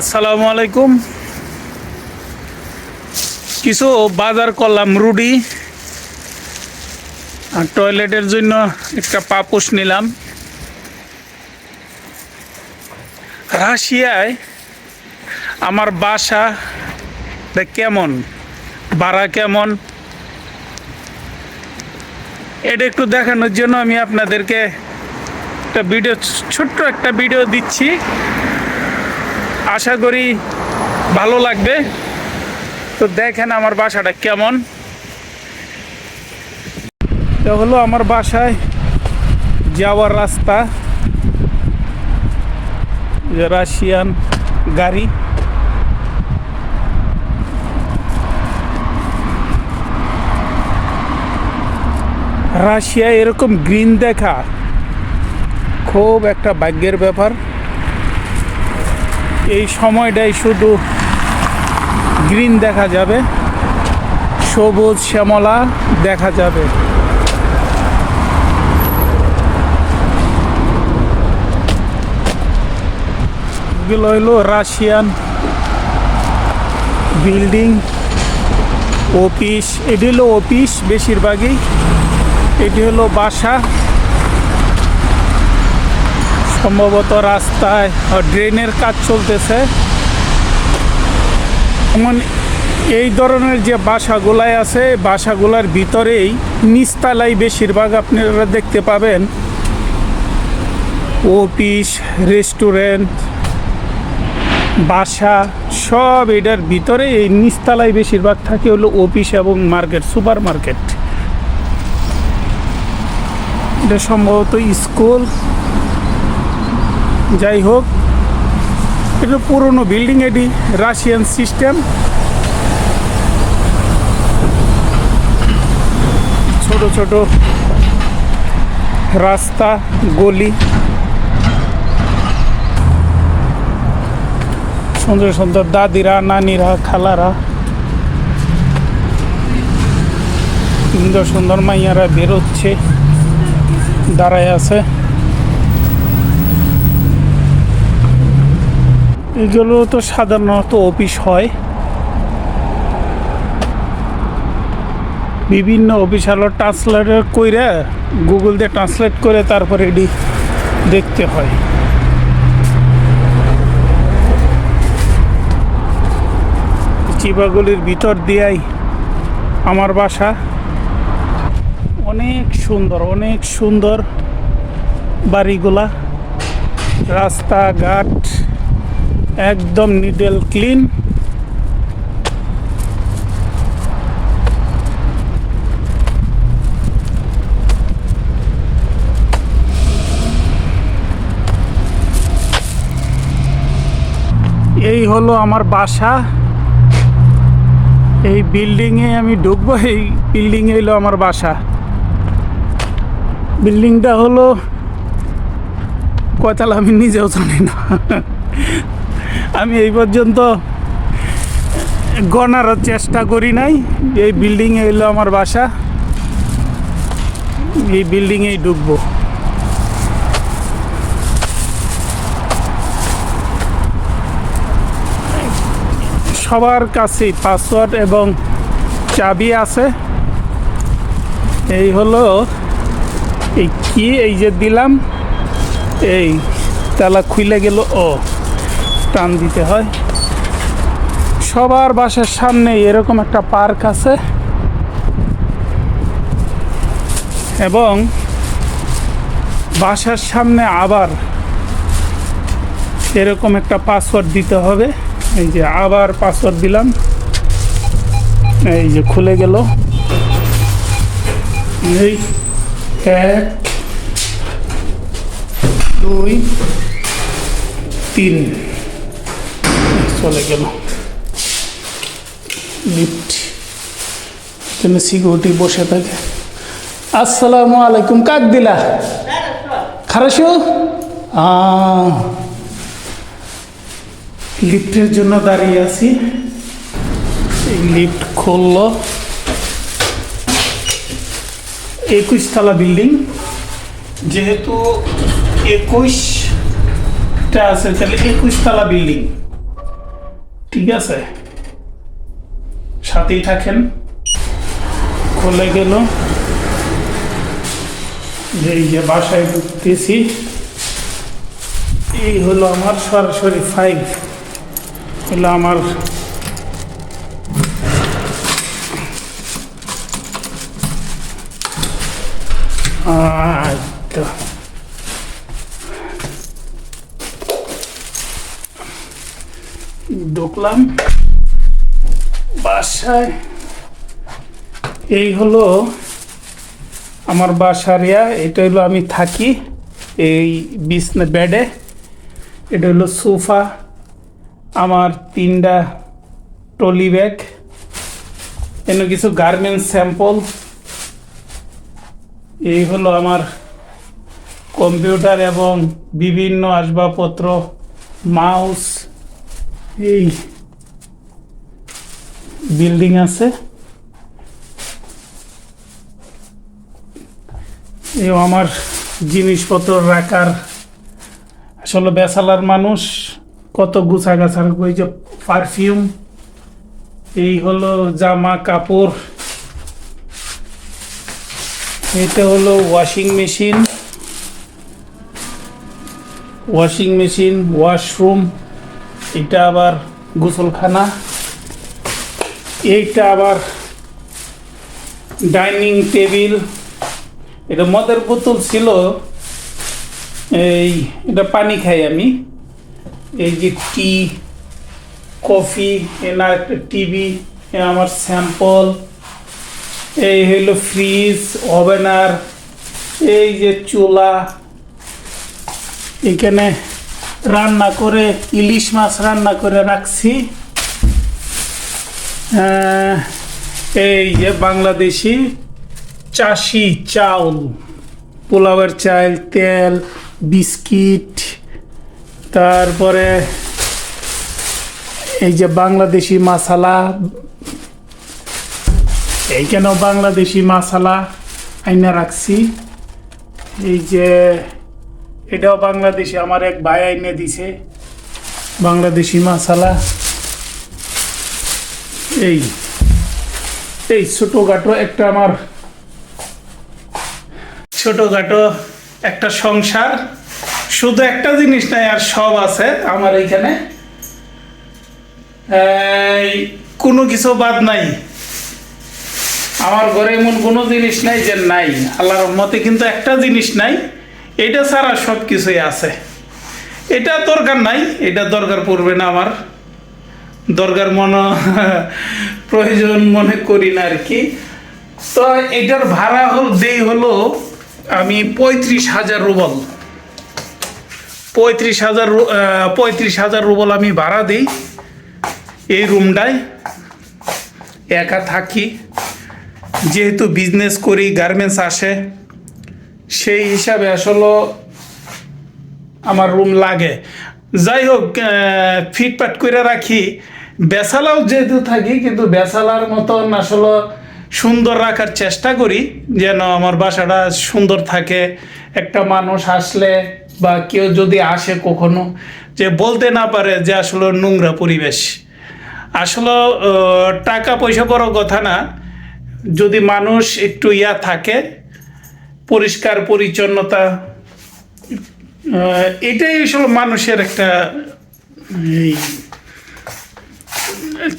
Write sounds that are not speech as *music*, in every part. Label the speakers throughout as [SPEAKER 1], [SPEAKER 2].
[SPEAKER 1] আসসালামু আলাইকুম। কিছু বাজার করলাম রুডি আর টয়লেটের জন্য একটা পাপোশ নিলাম। রাশিয়ায় আমার বাসা কেমন? ভাড়া কেমন? এটা একটু দেখানোর জন্য আমি আপনাদেরকে একটা ভিডিও, ছোট্ট একটা ভিডিও দিচ্ছি। আশা করি ভালো লাগবে। তো দেখেন আমার বাসাটা কেমন। এটা হলো আমার বাসায় যাওয়ার রাস্তা। রাশিয়ান গাড়ি। রাশিয়ায় এরকম গ্রিন দেখা খুব একটা ভাগ্যের ব্যাপার। এই সময়টাই শুধু গ্রিন দেখা যাবে, সবুজ শ্যামলা দেখা যাবে। এগুলো হলো রাশিয়ান বিল্ডিং, অফিস, এটি হলো অফিস বেশিরভাগই। এটি হলো বাসা। সম্ভবত রাস্তায় ড্রেনের কাজ চলতেছে। এমন এই ধরনের যে বাসাগুলাই আছে বাসাগুলার ভিতরেই নিচতলায় বেশিরভাগ আপনারা দেখতে পাবেন। অফিস, রেস্টুরেন্ট, বাসা, সব এটার ভিতরে এই নিচতলায় বেশিরভাগ থাকে হলো অফিস এবং মার্কেট সুপার মার্কেট এটা সম্ভবত স্কুল। যাই হোক এটা পুরনো বিল্ডিং এটি রাশিয়ান সিস্টেম ছোট ছোট রাস্তা, গলি। সুন্দর সুন্দর দাদিরা, নানিরা, খালারা। সুন্দর সুন্দর মাইয়ারা বেরোচ্ছে, দাঁড়ায় আছে। এগুলো তো সাধারণত অফিস হয়। বিভিন্ন অফিস হলো ট্রান্সলেট করে গুগল দিয়ে ট্রান্সলেট করে তারপরে এটি দেখতে হয়। চিবাগুলির ভিতর দিয়াই আমার বাসা। অনেক সুন্দর অনেক সুন্দর বাড়িগুলা। রাস্তাঘাট একদম নিডেল ক্লিন এই হলো আমার বাসা। এই বিল্ডিংয়ে আমি ঢুকবো, এই বিল্ডিংয়ে এলো আমার বাসা। বিল্ডিংটা হলো কয়তালা আমি নিজেও জানি না। আমি এই পর্যন্ত গণার চেষ্টা করি নাই। এই বিল্ডিংয়ে এলো আমার বাসা। এই বিল্ডিংয়েই ঢুকবো। সবার কাছেই পাসওয়ার্ড এবং চাবি আছে। এই হলো এই কি? এই যে দিলাম, এই তালা খুলে গেল ও টান দিতে হয়। সবার বাসার সামনে এরকম একটা পার্ক আছে। এবং বাসার সামনে আবার এরকম একটা পাসওয়ার্ড দিতে হবে। এই যে আবার পাসওয়ার্ড দিলাম। এই যে খুলে গেল। এই এক, দুই, তিন। চলে গেল। লিফট। এখানে সিকিউরিটি বসে থাকে। আসসালামু আলাইকুম, কাক দিলা? খারাসু? লিফটের জন্য দাঁড়িয়ে আছি। এই লিফট খুললো। একুশ তলা বিল্ডিং। যেহেতু একুশটা আছে, তাহলে একুশ তলা বিল্ডিং। ঠিক আছে। সাথেই থাকেন। খুলে গেল। এই যে বাসায় ঢুকতেছি, এই হলো আমার সরাসরি ফাইভ হলো আমার আচ্ছা। ঢুকলাম। বাসায়। এই হলো আমার বাসারিয়া এটা হলো আমি থাকি এই বিছনা বেডে। এটা হলো সোফা, আমার তিনটা ট্রলি ব্যাগ এনে কিছু গার্মেন্টস স্যাম্পল। এই হলো আমার কম্পিউটার এবং বিভিন্ন আসবাবপত্র, মাউস এই বিল্ডিং আছে। এই আমার জিনিসপত্র রাখার আসলে বেসালার মানুষ কত গুছা গাছা রাখব এই যে পারফিউম এই হলো জামা কাপড়, এটা হলো washing machine washing machine washroom এটা আবার গোসলখানা। এইটা আবার ডাইনিং টেবিল। এটা মদের বোতল ছিল। এই, এটা পানি খাই আমি। এই যে টি, কফি, এনা একটা টিভি আমার স্যাম্পল। এই হইল ফ্রিজ, ওভেনার, এই যে চুলা। এখানে রান্না করে, ইলিশ মাছ রান্না করে রাখছি। এই যে বাংলাদেশি চাষি চাউল, পোলাওয়ের চাল, তেল, বিস্কিট, তারপরে এই যে বাংলাদেশি মশালা এইখানেও বাংলাদেশি মশালা আইনা রাখছি? এই যে এটাও বাংলাদেশি আমার এক ভাই আইনে দিছে। বাংলাদেশি মশালা এই এই ছোটোখাটো একটা আমার ছোটোখাটো একটা সংসার। শুধু একটা জিনিস নাই আর সব আছে আমার এইখানে এই, কোনো কিছু বাদ নাই। আমার ঘরে এমন কোনো জিনিস নাই যে নাই। আল্লাহর মতে কিন্তু একটা জিনিস নাই। এটা ছাড়া সব কিছুই আছে। এটা দরকার নাই, এটা দরকার পড়বে না আমার। দরকার মনে, *laughs* প্রয়োজন মনে করি না আর কি। তো এটার ভাড়া হল, দেই হলো আমি পঁয়ত্রিশ হাজার রুবল। পঁয়ত্রিশ হাজার পঁয়ত্রিশ হাজার রুবল আমি ভাড়া দিই এই রুমটায়। একা থাকি। যেহেতু বিজনেস করি গার্মেন্টস আসে। সেই হিসাবে আসলে আমার রুম লাগে। যাই হোক ফিটপাট করে রাখি। বেসালাও যেহেতু থাকি, কিন্তু বেসালার মতন আসলে সুন্দর রাখার চেষ্টা করি, যেন আমার বাসাটা সুন্দর থাকে। একটা মানুষ আসলে বা কেউ যদি আসে কখনো, যে বলতে না পারে যে আসলে নোংরা পরিবেশ। আসলে টাকা পয়সা বড় কথা না। যদি মানুষ একটু ইয়া থাকে পরিষ্কার পরিচ্ছন্নতা এটাই আসলে মানুষের একটা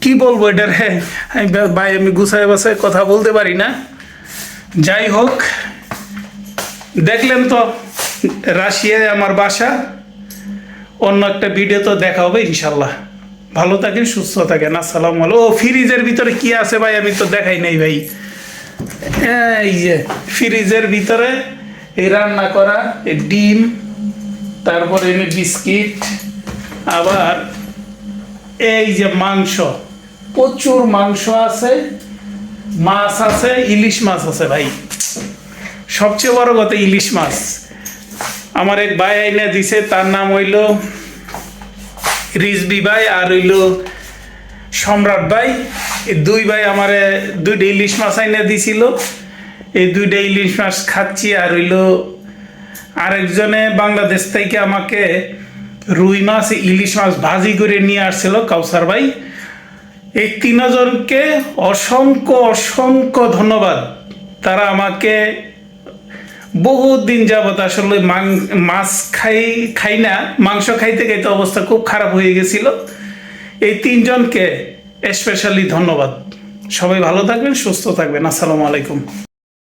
[SPEAKER 1] কি বলব এটার? বা- ভাই, আমি গুছায় বাসায় কথা বলতে পারি না। যাই হোক, দেখলেন তো, রাশিয়ায় আমার বাসা। অন্য একটা ভিডিও তো দেখা হবে ইনশাল্লাহ। ভালো থাকেন, সুস্থ থাকেন। আসসালামু আলাইকুম। ও, ফ্রিজের ভিতরে কি আছে ভাই? আমি তো দেখাই নাই ভাই। এই যে, ফ্রিজের ভিতরে এই রান্না করা ডিম, তারপরে এনে বিস্কিট, আবার এই যে মাংস, প্রচুর মাংস আছে, মাছ আছে, ইলিশ মাছ আছে ভাই। সবচেয়ে বড় কথা ইলিশ মাছ। আমার এক ভাই আইনা দিছে, তার নাম হইল রিজবি ভাই আর হইল সম্রাট ভাই। দুই ভাই আমারে দুইটা ইলিশ মাছ আইনা দিছিল। এই দুইটা ইলিশ মাছ খাচ্ছি আর হইল আরেকজনে বাংলাদেশ থেকে আমাকে রুই মাছ, ইলিশ মাছ ভাজি করে নিয়ে আসছিল কাউসার ভাই। এই তিনজনকে অসংখ্য অসংখ্য ধন্যবাদ। তারা আমাকে বহুত দিন যাবত আসলে মাছ খাই খাই না, মাংস খাইতে খাইতে অবস্থা খুব খারাপ হয়ে গেছিল। এই তিনজনকে স্পেশালি ধন্যবাদ। সবাই ভালো থাকবেন সুস্থ থাকবেন। আসসালামু আলাইকুম।